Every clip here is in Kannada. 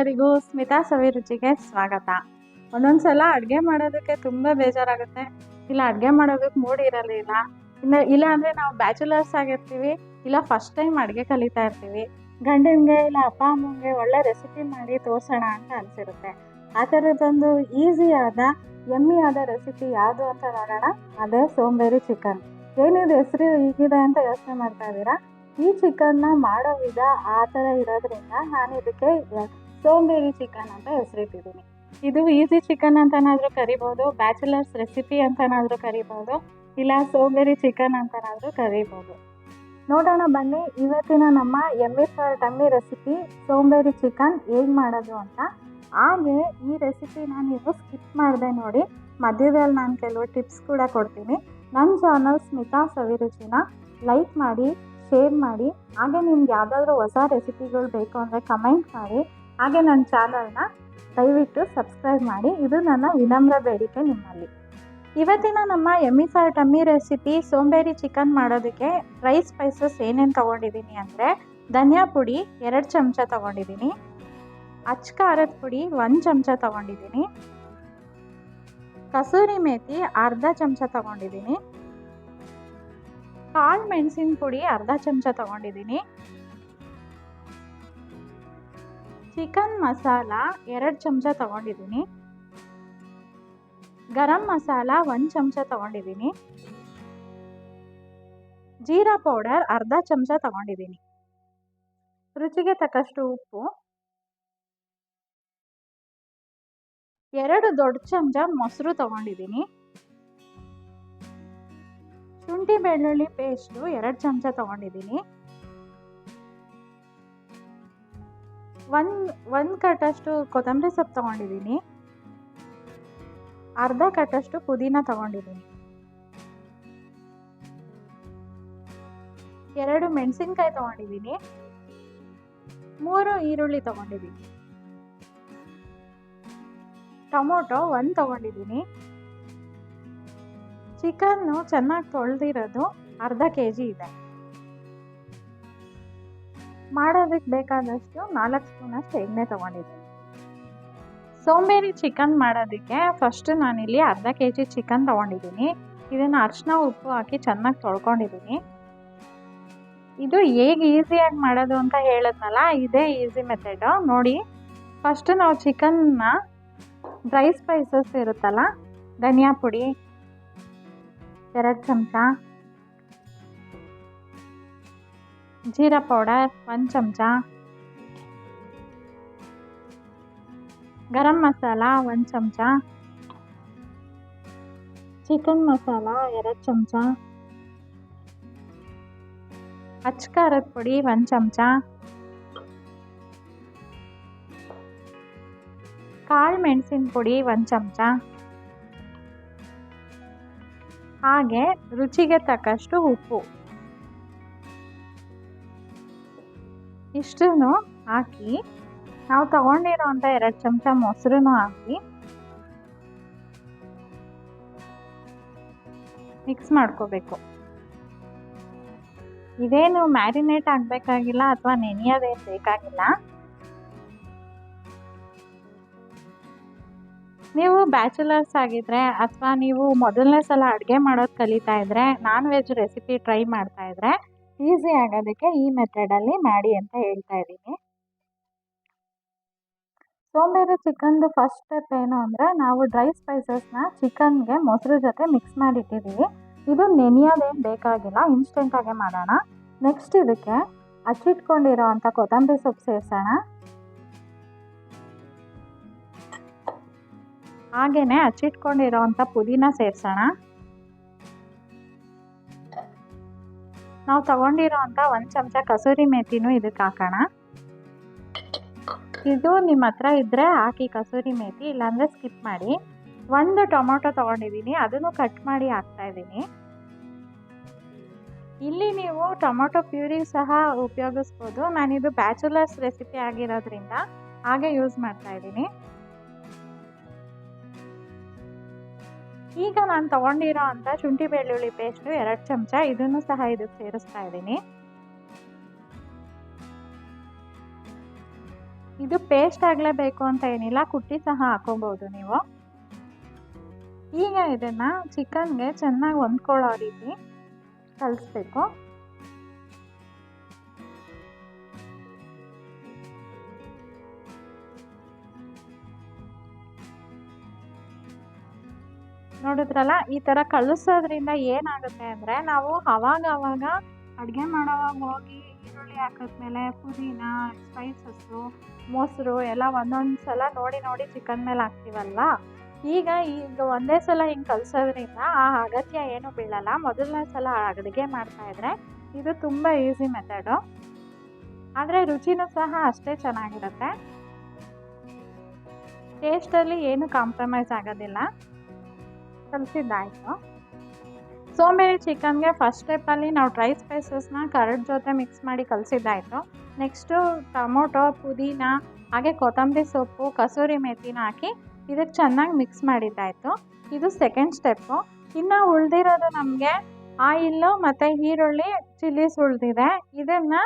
ಎಲ್ಲರಿಗೂ ಸ್ಮಿತಾ ಸವಿರುಚಿಗೆ ಸ್ವಾಗತ. ಒಂದೊಂದು ಸಲ ಅಡುಗೆ ಮಾಡೋದಕ್ಕೆ ತುಂಬ ಬೇಜಾರಾಗುತ್ತೆ. ಇಲ್ಲ, ಅಡುಗೆ ಮಾಡೋದಕ್ಕೆ ಮೂಡ್ ಇರಲಿಲ್ಲ ಇನ್ನು, ಇಲ್ಲ ಅಂದರೆ ನಾವು ಬ್ಯಾಚುಲರ್ಸ್ ಆಗಿರ್ತೀವಿ, ಇಲ್ಲ ಫಸ್ಟ್ ಟೈಮ್ ಅಡುಗೆ ಕಲಿತಾ ಇರ್ತೀವಿ. ಗಂಡನಿಗೆ ಇಲ್ಲ, ಅಪ್ಪ ಅಮ್ಮಂಗೆ ಒಳ್ಳೆ ರೆಸಿಪಿ ಮಾಡಿ ತೋರಿಸೋಣ ಅಂತ ಅನಿಸಿರುತ್ತೆ. ಆ ಥರದ್ದೊಂದು ಈಸಿಯಾದ ಆದ ರೆಸಿಪಿ ಯಾವುದು ಅಂತ ನೋಡೋಣ. ಅದೇ ಸೋಂಬೇರಿ ಚಿಕನ್ ಏನಿದು ಹೆಸರು ಈಗಿದೆ ಅಂತ ಯೋಚನೆ ಮಾಡ್ತಾ ಇದ್ದೀರಾ? ಈ ಚಿಕನ್ನ ಮಾಡೋ ವಿಧ ಆ ಥರ ಇರೋದ್ರಿಂದ ನಾನು ಇದಕ್ಕೆ ಸೋಂಬೇರಿ ಚಿಕನ್ ಅಂತ ಹೆಸರಿಟ್ಟಿದ್ದೀನಿ. ಇದು ಈಸಿ ಚಿಕನ್ ಅಂತನಾದರೂ ಕರಿಬೋದು ಬ್ಯಾಚುಲರ್ಸ್ ರೆಸಿಪಿ ಅಂತನಾದರೂ ಕರಿಬೋದು, ಇಲ್ಲ ಸೋಂಬೇರಿ ಚಿಕನ್ ಅಂತನಾದರೂ ಕರಿಬೋದು. ನೋಡೋಣ ಬನ್ನಿ, ಇವತ್ತಿನ ನಮ್ಮ ಎಮ್ಮಿ ಫಾರ್ ಟಮ್ಮಿ ರೆಸಿಪಿ ಸೋಂಬೇರಿ ಚಿಕನ್ ಹೇಗೆ ಮಾಡೋದು ಅಂತ. ಹಾಗೆ ಈ ರೆಸಿಪಿನ ನೀವು ಸ್ಕಿಪ್ ಮಾಡಿದೆ ನೋಡಿ, ಮಧ್ಯದಲ್ಲಿ ನಾನು ಕೆಲವು ಟಿಪ್ಸ್ ಕೂಡ ಕೊಡ್ತೀನಿ. ನನ್ನ ಚಾನಲ್ ಸ್ಮಿತಾ ಸವಿರುಚಿನ ಲೈಕ್ ಮಾಡಿ ಶೇರ್ ಮಾಡಿ, ಹಾಗೆ ನಿಮ್ಗೆ ಯಾವುದಾದ್ರೂ ಹೊಸ ರೆಸಿಪಿಗಳು ಬೇಕು ಅಂದರೆ ಕಮೆಂಟ್ ಮಾಡಿ. ಹಾಗೆ ನನ್ನ ಚಾನಲ್ನ ದಯವಿಟ್ಟು ಸಬ್ಸ್ಕ್ರೈಬ್ ಮಾಡಿ. ಇದು ನನ್ನ ವಿನಮ್ರ ಬೇಡಿಕೆ ನಿಮ್ಮಲ್ಲಿ. ಇವತ್ತಿನ ನಮ್ಮ ಎಮ್ಮಿ ಫಾರ್ ಟಮ್ಮಿ ರೆಸಿಪಿ ಸೋಂಬೇರಿ ಚಿಕನ್ ಮಾಡೋದಕ್ಕೆ ಡ್ರೈ ಸ್ಪೈಸಸ್ ಏನೇನು ತೊಗೊಂಡಿದ್ದೀನಿ ಅಂದರೆ ಧನಿಯಾ ಪುಡಿ ಎರಡು ಚಮಚ ತೊಗೊಂಡಿದ್ದೀನಿ. ಅಚ್ಚ ಖಾರದ ಪುಡಿ ಒಂದು ಚಮಚ ತೊಗೊಂಡಿದ್ದೀನಿ. ಕಸೂರಿ ಮೇಥಿ ಅರ್ಧ ಚಮಚ ತೊಗೊಂಡಿದ್ದೀನಿ. ಕಾಳು ಮೆಣಸಿನ ಪುಡಿ ಅರ್ಧ ಚಮಚ ತೊಗೊಂಡಿದ್ದೀನಿ. ಚಿಕನ್ ಮಸಾಲ ಎರಡು ಚಮಚ ತಗೊಂಡಿದ್ದೀನಿ. ಗರಂ ಮಸಾಲ ಒಂದು ಚಮಚ ತಗೊಂಡಿದ್ದೀನಿ. ಜೀರಾ ಪೌಡರ್ ಅರ್ಧ ಚಮಚ ತಗೊಂಡಿದ್ದೀನಿ. ರುಚಿಗೆ ತಕ್ಕಷ್ಟು ಉಪ್ಪು. ಎರಡು ದೊಡ್ಡ ಚಮಚ ಮೊಸರು ತಗೊಂಡಿದ್ದೀನಿ. ಶುಂಠಿ ಬೆಳ್ಳುಳ್ಳಿ ಪೇಸ್ಟು ಎರಡು ಚಮಚ ತೊಗೊಂಡಿದ್ದೀನಿ. ಒಂದು ಒಂದು ಕಟ್ಟಷ್ಟು ಕೊತ್ತಂಬರಿ ಸೊಪ್ಪು ತೊಗೊಂಡಿದ್ದೀನಿ. ಅರ್ಧ ಕಟ್ಟಷ್ಟು ಪುದೀನ ತಗೊಂಡಿದ್ದೀನಿ. ಎರಡು ಮೆಣಸಿನ್ಕಾಯಿ ತಗೊಂಡಿದ್ದೀನಿ. ಮೂರು ಈರುಳ್ಳಿ ತೊಗೊಂಡಿದ್ದೀನಿ. ಟೊಮೊಟೊ ಒಂದು ತೊಗೊಂಡಿದ್ದೀನಿ. ಚಿಕನ್ನು ಚೆನ್ನಾಗಿ ತೊಳೆದಿರೋದು ಅರ್ಧ ಕೆ ಜಿ ಇದೆ. ಮಾಡೋದಕ್ಕೆ ಬೇಕಾದಷ್ಟು ನಾಲ್ಕು ಸ್ಪೂನಷ್ಟು ಎಣ್ಣೆ ತಗೊಂಡಿದ್ದೀನಿ. ಸೋಂಬೇರಿ ಚಿಕನ್ ಮಾಡೋದಕ್ಕೆ ಫಸ್ಟ್ ನಾನಿಲ್ಲಿ ಅರ್ಧ ಕೆ ಜಿ ಚಿಕನ್ ತೊಗೊಂಡಿದ್ದೀನಿ. ಇದನ್ನು ಅರಿಶಿನ ಉಪ್ಪು ಹಾಕಿ ಚೆನ್ನಾಗಿ ತೊಳ್ಕೊಂಡಿದ್ದೀನಿ. ಇದು ಹೇಗೆ ಈಸಿಯಾಗಿ ಮಾಡೋದು ಅಂತ ಹೇಳಿದ್ನಲ್ಲ, ಇದೇ ಈಸಿ ಮೆಥಡು ನೋಡಿ ಫಸ್ಟ್ ನಾವು ಚಿಕನ್ನ ಡ್ರೈ ಸ್ಪೈಸಸ್ ಇರುತ್ತಲ್ಲ, ಧನಿಯಾ ಪುಡಿ, ಎರಡು ಚಮಚ ಜೀರಾ ಪೌಡರ್ ಒಂದು ಚಮಚ. ಗರಂ ಮಸಾಲ, ಒಂದು ಚಮಚ. ಚಿಕನ್ ಮಸಾಲ, ಎರಡು ಚಮಚ. ಅಚ್ಚ ಖಾರದ ಪುಡಿ, ಒಂದು ಚಮಚ. ಕಾಳು ಮೆಣಸಿನ ಪುಡಿ, ಒಂದು ಚಮಚ. ಹಾಗೆ ರುಚಿಗೆ ತಕ್ಕಷ್ಟು ಉಪ್ಪು. ಇಷ್ಟನ್ನು ಹಾಕಿ, ನಾವು ತಗೊಂಡಿರೋಂಥ ಎರಡು ಚಮಚ ಮೊಸರನ್ನು ಹಾಕಿ ಮಿಕ್ಸ್ ಮಾಡ್ಕೋಬೇಕು. ಇದೇನು ಮ್ಯಾರಿನೇಟ್ ಆಗಬೇಕಾಗಿಲ್ಲ ಅಥವಾ ನೆನೆಯೋದೇನು ಬೇಕಾಗಿಲ್ಲ. ನೀವು ಬ್ಯಾಚುಲರ್ಸ್ ಆಗಿದ್ರೆ ಅಥವಾ ನೀವು ಮೊದಲನೇ ಸಲ ಅಡುಗೆ ಮಾಡೋದು ಕಲಿತಾ ಇದ್ರೆ ನಾನ್ ವೆಜ್ ರೆಸಿಪಿ ಟ್ರೈ ಮಾಡ್ತಾ ಇದ್ರೆ ಈಸಿ ಆಗೋದಕ್ಕೆ ಈ ಮೆಥಡಲ್ಲಿ ಮಾಡಿ ಅಂತ ಹೇಳ್ತಾ ಇದ್ದೀನಿ. ಸೋಂಬೇರಿ ಚಿಕನ್ದು ಫಸ್ಟ್ ಸ್ಟೆಪ್ ಏನು ಅಂದರೆ ನಾವು ಡ್ರೈ ಸ್ಪೈಸಸ್ನ ಚಿಕನ್ಗೆ ಮೊಸರು ಜೊತೆ ಮಿಕ್ಸ್ ಮಾಡಿಟ್ಟಿದ್ದೀವಿ. ಇದು ನೆನೆಯೋದೇನು ಬೇಕಾಗಿಲ್ಲ ಇನ್ಸ್ಟೆಂಟಾಗೆ ಮಾಡೋಣ. ನೆಕ್ಸ್ಟ್ ಇದಕ್ಕೆ ಹಚ್ಚಿಟ್ಕೊಂಡಿರೋ ಅಂಥ ಕೊತ್ತಂಬರಿ ಸೊಪ್ಪು ಸೇರಿಸೋಣ. ಹಾಗೆಯೇ ಹಚ್ಚಿಟ್ಕೊಂಡಿರೋ ಅಂಥ ಪುದೀನ ಸೇರಿಸೋಣ. ನಾವು ತಗೊಂಡಿರೋ ಅಂಥ ಒಂದು ಚಮಚ ಕಸೂರಿ ಮೇಥಿನೂ ಇದಕ್ಕೆ ಹಾಕೋಣ. ಇದು ನಿಮ್ಮ ಹತ್ರ ಇದ್ದರೆ ಹಾಕಿ ಕಸೂರಿ ಮೇಥಿ ಇಲ್ಲಾಂದರೆ ಸ್ಕಿಪ್ ಮಾಡಿ. ಒಂದು ಟೊಮೊಟೊ ತಗೊಂಡಿದ್ದೀನಿ ಅದನ್ನು ಕಟ್ ಮಾಡಿ ಹಾಕ್ತಾ ಇದ್ದೀನಿ ಇಲ್ಲಿ ನೀವು ಟೊಮೊಟೊ ಪ್ಯೂರಿ ಸಹ ಉಪಯೋಗಿಸ್ಬೋದು. ನಾನಿದು ಬ್ಯಾಚುಲರ್ಸ್ ರೆಸಿಪಿ ಆಗಿರೋದ್ರಿಂದ ಹಾಗೆ ಯೂಸ್ ಮಾಡ್ತಾ ಇದ್ದೀನಿ ಈಗ ನಾನು ತಗೊಂಡಿರೋ ಅಂಥ ಶುಂಠಿ ಬೆಳ್ಳುಳ್ಳಿ ಪೇಸ್ಟು ಎರಡು ಚಮಚ, ಇದನ್ನು ಸಹ ಇದಕ್ಕೆ ಸೇರಿಸ್ತಾ ಇದ್ದೀನಿ. ಇದು ಪೇಸ್ಟ್ ಆಗಲೇಬೇಕು ಅಂತ ಏನಿಲ್ಲ, ಕುಟ್ಟಿ ಸಹ ಹಾಕೋಬಹುದು ನೀವು. ಈಗ ಇದನ್ನ ಚಿಕನ್ಗೆ ಚೆನ್ನಾಗಿ ಹೊಂದ್ಕೊಳ್ಳೋ ರೀತಿ ಕಲಿಸ್ಬೇಕು. ನೋಡಿದ್ರಲ್ಲ, ಈ ಥರ ಕಳಿಸೋದ್ರಿಂದ ಏನಾಗುತ್ತೆ ಅಂದರೆ, ನಾವು ಅವಾಗ ಅವಾಗ ಅಡುಗೆ ಮಾಡೋವಾಗ ಹೋಗಿ ಈರುಳ್ಳಿ ಹಾಕಿದ್ಮೇಲೆ ಪುದೀನ ಸ್ಪೈಸಸ್ಸು ಮೊಸರು ಎಲ್ಲ ಒಂದೊಂದು ಸಲ ನೋಡಿ ನೋಡಿ ಚಿಕನ್ ಮೇಲೆ ಹಾಕ್ತೀವಲ್ವಾ? ಈಗ ಈಗ ಒಂದೇ ಸಲ ಹಿಂಗೆ ಕಲಿಸೋದ್ರಿಂದ ಆ ಅಗತ್ಯ ಏನು ಬೀಳಲ್ಲ. ಮೊದಲನೇ ಸಲ ಅಡುಗೆ ಮಾಡ್ತಾಯಿದ್ರೆ ಇದು ತುಂಬ ಈಸಿ ಮೆಥಡು ಆದರೆ ರುಚಿನೂ ಸಹ ಅಷ್ಟೇ ಚೆನ್ನಾಗಿರುತ್ತೆ. ಟೇಸ್ಟಲ್ಲಿ ಏನು ಕಾಂಪ್ರಮೈಸ್ ಆಗೋದಿಲ್ಲ. ಕಲಿಸಿದ್ದಾಯಿತು ಸೋಂಬೇರಿ ಚಿಕನ್ಗೆ ಫಸ್ಟ್ ಸ್ಟೆಪ್ಪಲ್ಲಿ ನಾವು ಡ್ರೈ ಸ್ಪೈಸಸ್ನ ಕರಡ್ ಜೊತೆ ಮಿಕ್ಸ್ ಮಾಡಿ ಕಲಿಸಿದ್ದಾಯಿತು. ನೆಕ್ಸ್ಟು ಟೊಮೊಟೊ, ಪುದೀನ, ಹಾಗೆ ಕೊತ್ತಂಬರಿ ಸೊಪ್ಪು, ಕಸೂರಿ ಮೆಥಿನ ಹಾಕಿ ಇದಕ್ಕೆ ಚೆನ್ನಾಗಿ ಮಿಕ್ಸ್ ಮಾಡಿದ್ದಾಯಿತು. ಇದು ಸೆಕೆಂಡ್ ಸ್ಟೆಪ್ಪು ಇನ್ನು ಉಳಿದಿರೋದು ನಮಗೆ ಆಯಿಲ್ಲು ಮತ್ತು ಈರುಳ್ಳಿ ಚಿಲ್ಲೀಸ್ ಉಳಿದಿದೆ. ಇದನ್ನು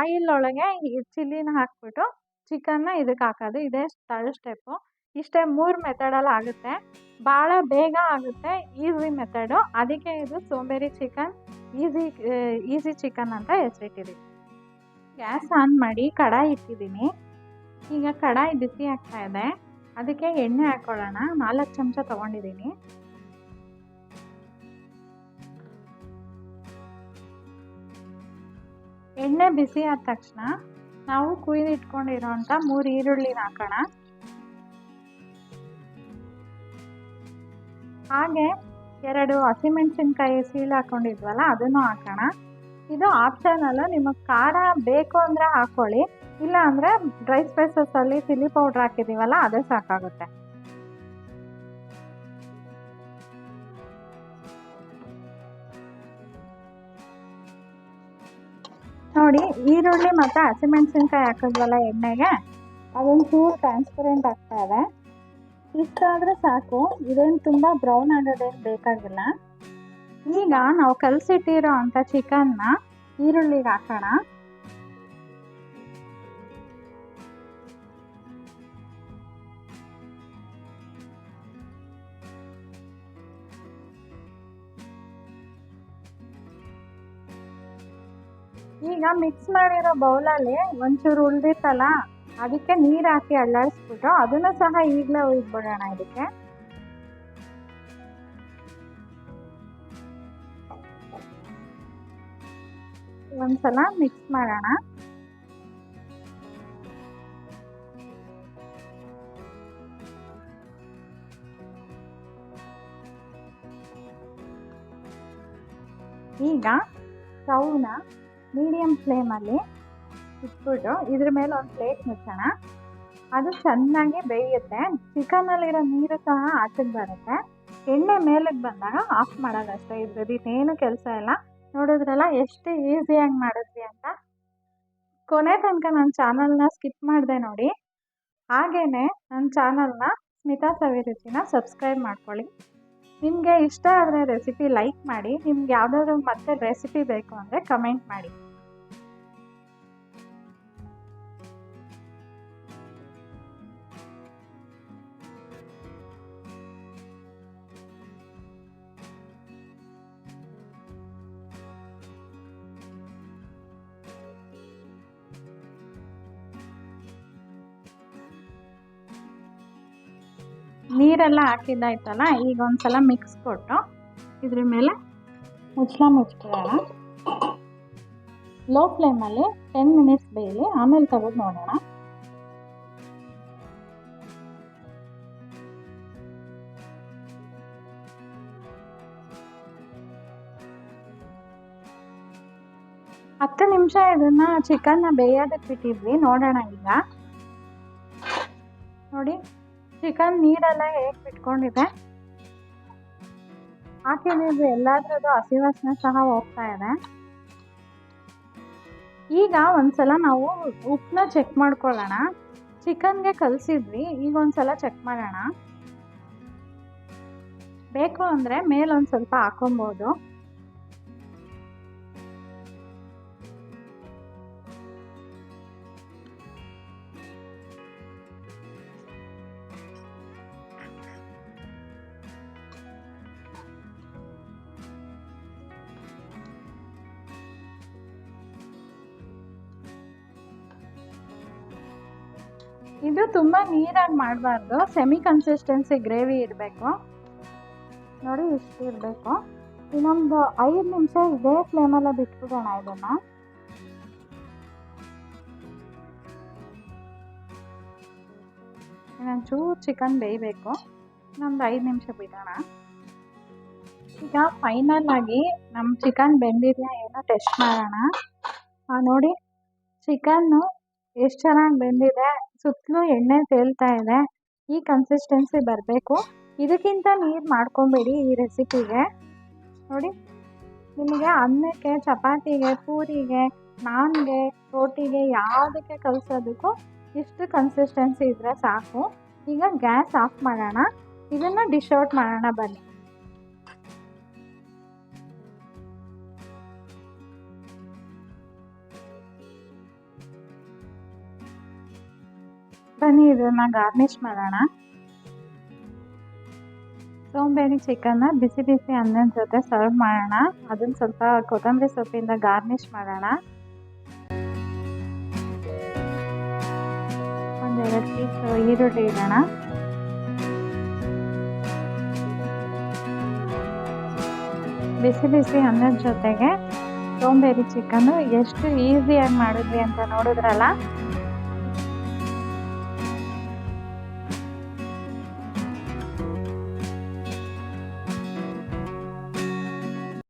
ಆಯಿಲ್ ಒಳಗೆ ಚಿಲ್ಲಿನ ಹಾಕ್ಬಿಟ್ಟು ಚಿಕನ್ನ ಇದಕ್ಕೆ ಹಾಕೋದು. ಇದೇ ಥರ್ಡ್ ಸ್ಟೆಪ್ಪು ಇಷ್ಟೇ ಮೂರು ಮೆಥಡಲ್ಲಿ ಆಗುತ್ತೆ. ಭಾಳ ಬೇಗ ಆಗುತ್ತೆ ಈಸಿ ಮೆಥಡು ಅದಕ್ಕೆ ಇದು ಸೋಂಬೇರಿ ಚಿಕನ್ ಈಸಿ ಈಸಿ ಚಿಕನ್ ಅಂತ ಹೆಸರಿಟ್ಟಿದ್ದೀನಿ ಗ್ಯಾಸ್ ಆನ್ ಮಾಡಿ ಕಡಾಯಿ ಇಟ್ಟಿದ್ದೀನಿ ಈಗ ಕಡಾಯಿ ಬಿಸಿ ಆಗ್ತಾ ಇದೆ. ಅದಕ್ಕೆ ಎಣ್ಣೆ ಹಾಕ್ಕೊಳ್ಳೋಣ ನಾಲ್ಕು ಚಮಚ ತೊಗೊಂಡಿದ್ದೀನಿ ಎಣ್ಣೆ ಬಿಸಿ ಆದ ತಕ್ಷಣ ನಾವು ಕುಯ್ದಿಟ್ಕೊಂಡಿರೋಂಥ ಮೂರು ಈರುಳ್ಳಿನ ಹಾಕೋಣ. ಹಾಗೆ ಎರಡು ಹಸಿಮೆಣಸಿನ್ಕಾಯಿ ಸೀಳು ಹಾಕೊಂಡಿದ್ವಲ್ಲ, ಅದನ್ನು ಹಾಕೋಣ. ಇದು ಆಪ್ಷನಲ್ಲು ನಿಮಗೆ ಖಾರ ಬೇಕು ಅಂದರೆ ಹಾಕ್ಕೊಳ್ಳಿ ಇಲ್ಲ ಅಂದರೆ ಡ್ರೈ ಸ್ಪೈಸಸಲ್ಲಿ ಚಿಲ್ಲಿ ಪೌಡ್ರ್ ಹಾಕಿದ್ದೀವಲ್ಲ ಅದೇ ಸಾಕಾಗುತ್ತೆ. ನೋಡಿ, ಈರುಳ್ಳಿ ಮತ್ತು ಹಸಿಮೆಣಸಿನ್ಕಾಯಿ ಹಾಕಿದ್ವಲ್ಲ ಎಣ್ಣೆಗೆ, ಅದೊಂದು ಚೂರು ಟ್ರಾನ್ಸ್ಪರೆಂಟ್ ಆಗ್ತಾ ಇದೆ. ಇಷ್ಟಾದರೆ ಸಾಕು. ಇದೇನು ತುಂಬ ಬ್ರೌನ್ ಆಗೋದೇನು ಬೇಕಾಗಿಲ್ಲ. ಈಗ ನಾವು ಕಲಸಿಟ್ಟಿರೋ ಅಂಥ ಚಿಕನ್ನ ಈರುಳ್ಳಿಗೆ ಹಾಕೋಣ. ಈಗ ಮಿಕ್ಸ್ ಮಾಡಿರೋ ಬೌಲಲ್ಲಿ ಒಂಚೂರು ಉಳ್ದಿತ್ತಲ್ಲ? ಅದಕ್ಕೆ ನೀರು ಹಾಕಿ ಅಲ್ಲಾಡಿಸ್ಬಿಟ್ಟು ಅದನ್ನು ಸಹ ಈಗಲೇ ಒಯ್ದ್ಬಿಡೋಣ ಇದಕ್ಕೆ. ಒಂದ್ಸಲ ಮಿಕ್ಸ್ ಮಾಡೋಣ. ಈಗ ಸ್ಟವ್ನ ಮೀಡಿಯಂ ಫ್ಲೇಮಲ್ಲಿ ಇಟ್ಬಿಟ್ಟು ಇದ್ರ ಮೇಲೆ ಒಂದು ಪ್ಲೇಟ್ ಮುಚ್ಚೋಣ. ಅದು ಚೆನ್ನಾಗಿ ಬೇಯುತ್ತೆ. ಚಿಕನಲ್ಲಿರೋ ನೀರು ಸಹ ಆಚೆಗೆ ಬರುತ್ತೆ. ಎಣ್ಣೆ ಮೇಲಕ್ಕೆ ಬಂದಾಗ ಆಫ್ ಮಾಡೋದಷ್ಟೇ. ಇದ್ರದ್ದು ಇನ್ನೇನು ಕೆಲಸ ಇಲ್ಲ. ನೋಡಿದ್ರಲ್ಲ, ಎಷ್ಟು ಈಸಿಯಾಗಿ ಮಾಡಿದ್ವಿ ಅಂತ. ಕೊನೆ ತನಕ ನನ್ನ ಚಾನಲ್ನ ಸ್ಕಿಪ್ ಮಾಡಿದೆ ನೋಡಿ. ಹಾಗೇನೆ ನನ್ನ ಚಾನಲ್ನ ಸ್ಮಿತಾ ಸವಿರುಚಿನ ಸಬ್ಸ್ಕ್ರೈಬ್ ಮಾಡ್ಕೊಳ್ಳಿ. ನಿಮಗೆ ಇಷ್ಟ ಆದರೆ ರೆಸಿಪಿ ಲೈಕ್ ಮಾಡಿ. ನಿಮ್ಗೆ ಯಾವುದಾದ್ರು ಮತ್ತೆ ರೆಸಿಪಿ ಬೇಕು ಅಂದರೆ ಕಮೆಂಟ್ ಮಾಡಿ. ನೀರೆಲ್ಲ ಹಾಕಿದ್ದಾಯ್ತಲ್ಲ ಈಗ ಒಂದ್ಸಲ ಮಿಕ್ಸ್ ಕೊಟ್ಟು ಇದ್ರ ಮೇಲೆ ಮುಚ್ಚಳ ಮುಚ್ಕೊಳ್ಳೋಣ ಲೋ ಫ್ಲೇಮಲ್ಲಿ ಟೆನ್ ಮಿನಿಟ್ಸ್ ಬೇಯಲಿ, ಆಮೇಲೆ ತೆಗೆದು ನೋಡೋಣ. ಹತ್ತು ನಿಮಿಷ ಇದನ್ನ ಚಿಕನ್ನ ಬೇಯೋದಕ್ಕೆ ಬಿಟ್ಟಿದ್ವಿ, ನೋಡೋಣ ಈಗ. ನೋಡಿ. ಚಿಕನ್ ನೀರೆಲ್ಲ ಹೇಗೆ ಬಿಟ್ಕೊಂಡಿದೆ? ಹಾಕಿದ್ದು ಎಲ್ಲಾದ್ರದ್ದು ಹಸಿ ವಾಸನೆ ಸಹ ಹೋಗ್ತಾ ಇದೆ. ಈಗ ಒಂದ್ಸಲ ನಾವು ಉಪ್ಪನ್ನ ಚೆಕ್ ಮಾಡ್ಕೊಳ್ಳೋಣ. ಚಿಕನ್ಗೆ ಕಲಸಿದ್ವಿ, ಈಗ ಒಂದ್ಸಲ ಚೆಕ್ ಮಾಡೋಣ. ಬೇಕು ಅಂದರೆ ಮೇಲೊಂದು ಸ್ವಲ್ಪ ಹಾಕೊಬೋದು. ಇದು ತುಂಬ ನೀರಾಗಿ ಮಾಡಬಾರ್ದು. ಸೆಮಿ ಕನ್ಸಿಸ್ಟೆನ್ಸಿ ಗ್ರೇವಿ ಇರಬೇಕು. ನೋಡಿ ಇಷ್ಟು ಇರಬೇಕು. ಇನ್ನೊಂದು ಐದು ನಿಮಿಷ ಇದೇ ಫ್ಲೇಮಲ್ಲೇ ಬಿಟ್ಬಿಡೋಣ ಇದನ್ನು. ಇನ್ನೊಂದು ಚಿಕನ್ ಬೇಯಬೇಕು. ಇನ್ನೊಂದು ಐದು ನಿಮಿಷ ಬಿಡೋಣ. ಈಗ ಫೈನಲ್ ಆಗಿ ನಮ್ಮ ಚಿಕನ್ ಬೆಂದಿದೆಯಾ ಏನೋ ಟೆಸ್ಟ್ ಮಾಡೋಣ. ನೋಡಿ ಚಿಕನ್ನು ಎಷ್ಟು ಚೆನ್ನಾಗಿ ಬೆಂದಿದೆ. ಸುತ್ತಲೂ ಎಣ್ಣೆ ತೇಲ್ತಾ ಇದೆ. ಈ ಕನ್ಸಿಸ್ಟೆನ್ಸಿ ಬರಬೇಕು. ಇದಕ್ಕಿಂತ ನೀರು ಮಾಡ್ಕೊಬೇಡಿ ಈ ರೆಸಿಪಿಗೆ ನೋಡಿ, ನಿಮಗೆ ಅನ್ನಕ್ಕೆ, ಚಪಾತಿಗೆ, ಪೂರಿಗೆ, ನಾನ್ಗೆ, ರೋಟಿಗೆ ಯಾವುದಕ್ಕೆ ಕಲಿಸೋದಕ್ಕೂ ಇಷ್ಟು ಕನ್ಸಿಸ್ಟೆನ್ಸಿ ಇದ್ದರೆ ಸಾಕು. ಈಗ ಗ್ಯಾಸ್ ಆಫ್ ಮಾಡೋಣ. ಇದನ್ನು ಡಿಶ್ ಔಟ್ ಮಾಡೋಣ ಬನ್ನಿ. ಬನ್ನಿ ಇದನ್ನ ಗಾರ್ನಿಶ್ ಮಾಡೋಣ. ಸೋಂಬೇರಿ ಚಿಕನ್ನ ಬಿಸಿ ಬಿಸಿ ಅನ್ನದ ಜೊತೆ ಸರ್ವ್ ಮಾಡೋಣ. ಅದನ್ನ ಸ್ವಲ್ಪ ಕೊತ್ತಂಬರಿ ಸೊಪ್ಪಿಂದ ಗಾರ್ನಿಶ್ ಮಾಡೋಣ. ಒಂದೆರಡು ಪೀಸ್ ಈರುಳ್ಳಿ ಇಡೋಣ. ಬಿಸಿ ಬಿಸಿ ಅನ್ನದ ಜೊತೆಗೆ ಸೋಂಬೇರಿ ಚಿಕನ್ನು ಎಷ್ಟು ಈಸಿಯಾಗಿ ಮಾಡಿದ್ವಿ ಅಂತ ನೋಡಿದ್ರಲ್ಲ